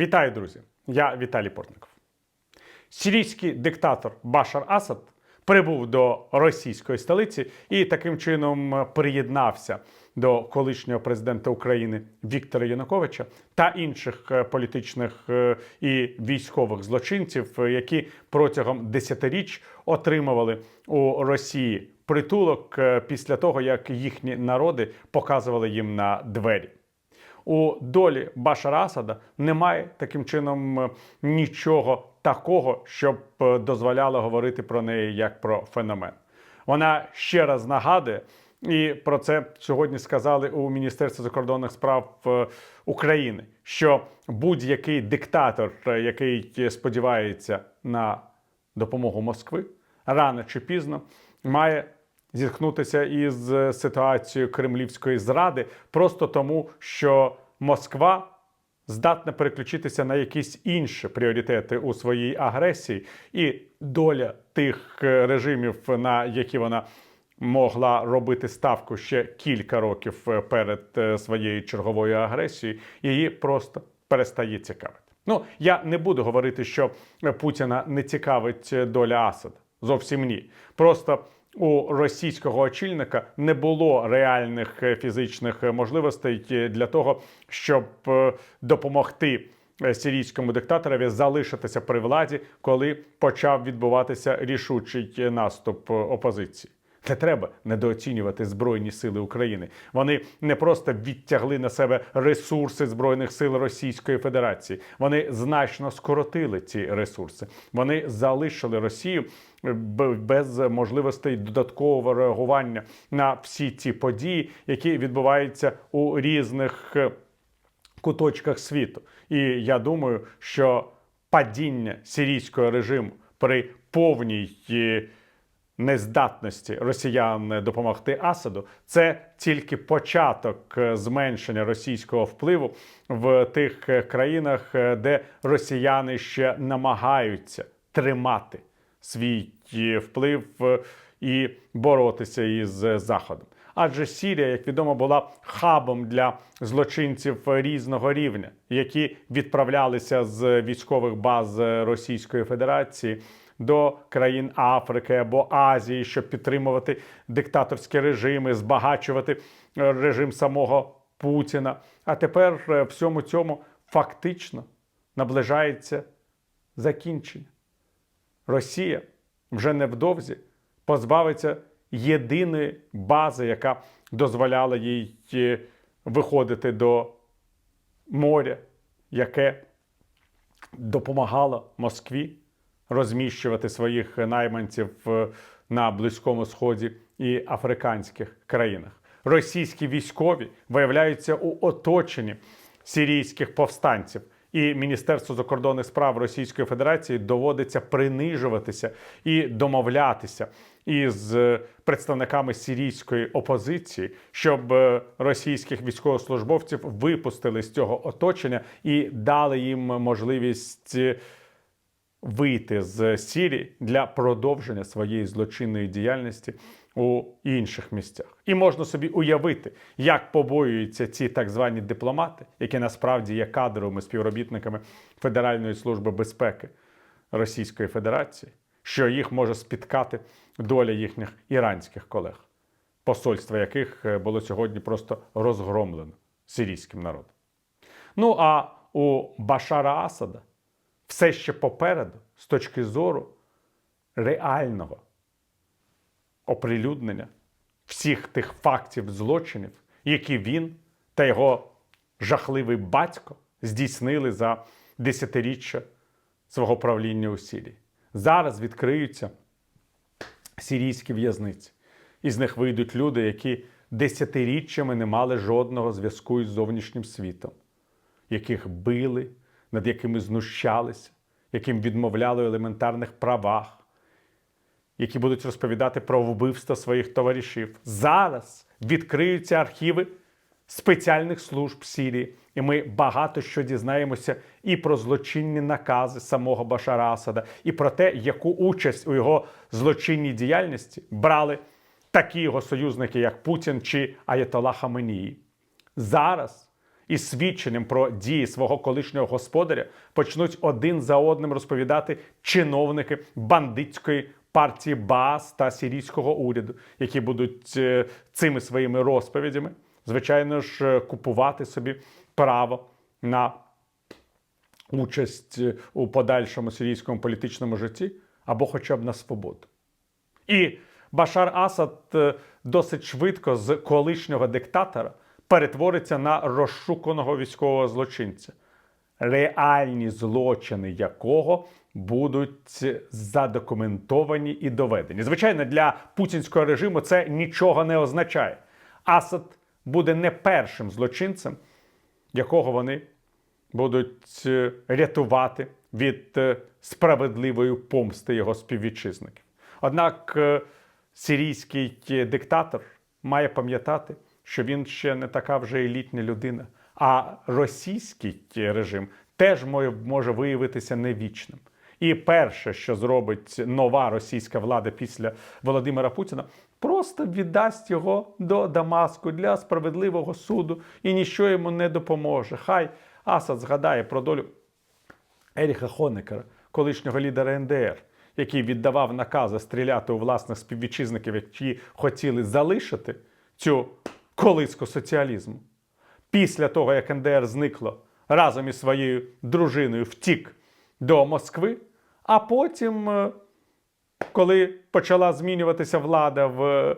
Вітаю, друзі! Я Віталій Портников. Сирійський диктатор Башар Асад прибув до російської столиці і таким чином приєднався до колишнього президента України Віктора Януковича та інших е, політичних е, і військових злочинців, е, які протягом десятиріч отримували у Росії притулок е, після того, як їхні народи показували їм на двері. У долі Башара Асада немає таким чином е, нічого такого, щоб е, дозволяло говорити про неї як про феномен. Вона ще раз нагадує, і про це сьогодні сказали у Міністерстві закордонних справ е, України, що будь-який диктатор, який сподівається на допомогу Москви, рано чи пізно має зіткнутися із е, ситуацією кремлівської зради просто тому, що Москва здатна переключитися на якісь інші пріоритети у своїй агресії, і доля тих е, режимів, на які вона могла робити ставку ще кілька років е, перед своєю черговою агресією, її просто перестає цікавити. Ну я не буду говорити, що Путіна не цікавить доля Асада. Зовсім ні. Просто у російського очільника не було реальних е, фізичних е, можливостей е, для того, щоб допомогти сирійському диктаторові залишитися при владі, коли почав відбуватися рішучий наступ опозиції. Не треба недооцінювати Збройні сили України. Вони не просто відтягли на себе ресурси Збройних сил Російської Федерації. Вони значно скоротили ці ресурси. Вони залишили Росію б- без можливостей додаткового реагування на всі ці події, які відбуваються у різних е, куточках світу. І я думаю, що падіння сирійського режиму при повній е, нездатності росіян допомогти Асаду це тільки початок е, зменшення російського впливу в тих е, країнах, е, де росіяни ще намагаються тримати свій вплив і боротися із Заходом. Адже Сірія, як відомо, була хабом для злочинців різного рівня, які відправлялися з військових баз Російської Федерації до країн Африки або Азії, щоб підтримувати диктаторські режими, збагачувати е, режим самого Путіна. А тепер е, всьому цьому фактично наближається закінчення. Росія вже невдовзі позбавиться єдиної бази, яка дозволяла їй е, виходити до моря, яке допомагало Москві розміщувати своїх найманців е, на Близькому Сході і африканських країнах. Російські військові виявляються у оточенні сирійських повстанців. І Міністерству закордонних справ Російської Федерації доводиться принижуватися і домовлятися із е, представниками сирійської опозиції, щоб е, російських військовослужбовців випустили з цього оточення і дали їм можливість вийти з Сірії для продовження своєї злочинної діяльності у інших місцях. І можна собі уявити, як побоюються ці так звані дипломати, які насправді є кадровими співробітниками Федеральної служби безпеки Російської Федерації, що їх може спіткати доля їхніх іранських колег, посольства яких е, було сьогодні просто розгромлено сирійським народом. Ну а у Башара Асада все ще попереду з точки зору реального оприлюднення всіх тих фактів злочинів, які він та його жахливий батько здійснили за десятиріччя свого правління у Сирії. Зараз відкриються сирійські в'язниці. Із них вийдуть люди, які десятиріччями не мали жодного зв'язку із зовнішнім світом, яких били, над якими знущалися, яким відмовляли елементарних правах, які будуть розповідати про вбивство своїх товаришів. Зараз відкриються архіви спеціальних служб Сірії, і ми багато що дізнаємося і про злочинні накази самого Башара Асада, і про те, яку участь у його злочинній діяльності брали такі його союзники, як Путін чи Аятолла Хаменії. Зараз із свідченням про дії свого колишнього господаря почнуть один за одним розповідати чиновники бандитської партії БАС та сирійського уряду, які будуть е, цими своїми розповідями, звичайно ж, е, купувати собі право на участь е, у подальшому сирійському політичному житті або хоча б на свободу. І Башар Асад досить швидко з колишнього диктатора перетвориться на розшуканого військового злочинця, реальні злочини якого будуть задокументовані і доведені. Звичайно, для путінського режиму це нічого не означає. Асад буде не першим злочинцем, якого вони будуть е, рятувати від е, справедливої помсти його співвітчизників. Однак е, сирійський диктатор має пам'ятати, що він ще не така вже елітня людина, а російський режим теж може виявитися невічним. І перше, що зробить нова російська влада після Володимира Путіна, просто віддасть його до Дамаску для справедливого суду і ніщо йому не допоможе. Хай Асад згадає про долю Еріха Хонекера, колишнього лідера НДР, який віддавав накази стріляти у власних співвітчизників, які хотіли залишити цю колиску соціалізму. Після того, як НДР зникло разом із своєю дружиною втік до Москви, а потім, е, коли почала змінюватися влада в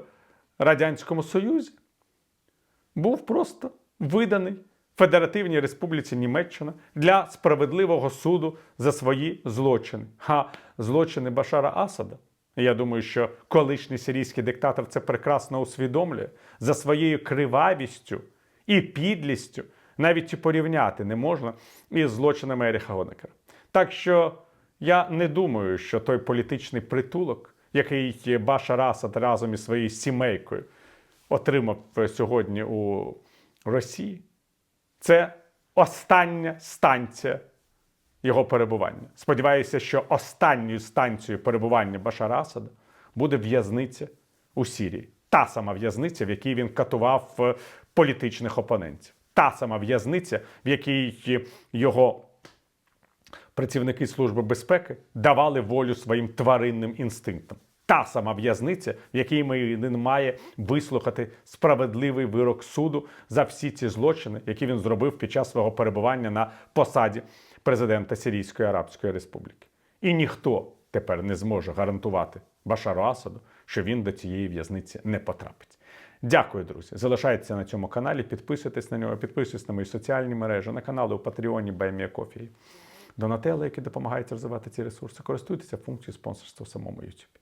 Радянському Союзі, був просто виданий Федеративній Республіці Німеччина для справедливого суду за свої злочини. А злочини Башара Асада. Я думаю, що колишній сирійський диктатор це прекрасно усвідомлює за своєю кривавістю і підлістю навіть і порівняти не можна із злочинами Еріха Гонекера. Так що я не думаю, що той політичний притулок, який Башар Асад разом із своєю сімейкою отримав сьогодні у Росії, це остання станція його перебування. Сподіваюся, що останньою станцією перебування Башара Асада буде в'язниця у Сірії. Та сама в'язниця, в якій він катував е, політичних опонентів. Та сама в'язниця, в якій його працівники Служби безпеки давали волю своїм тваринним інстинктам. Та сама в'язниця, в якій він має вислухати справедливий вирок суду за всі ці злочини, які він зробив під час свого перебування на посаді президента Сирійської Арабської Республіки. І ніхто тепер не зможе гарантувати Башару Асаду, що він до цієї в'язниці не потрапить. Дякую, друзі. Залишайтеся на цьому каналі, підписуйтесь на нього, підписуйтесь на мої соціальні мережі, на канали у Патреоні Баймія Кофії. Донателли, які допомагають розвивати ці ресурси, користуйтеся функцією спонсорства в самому YouTube.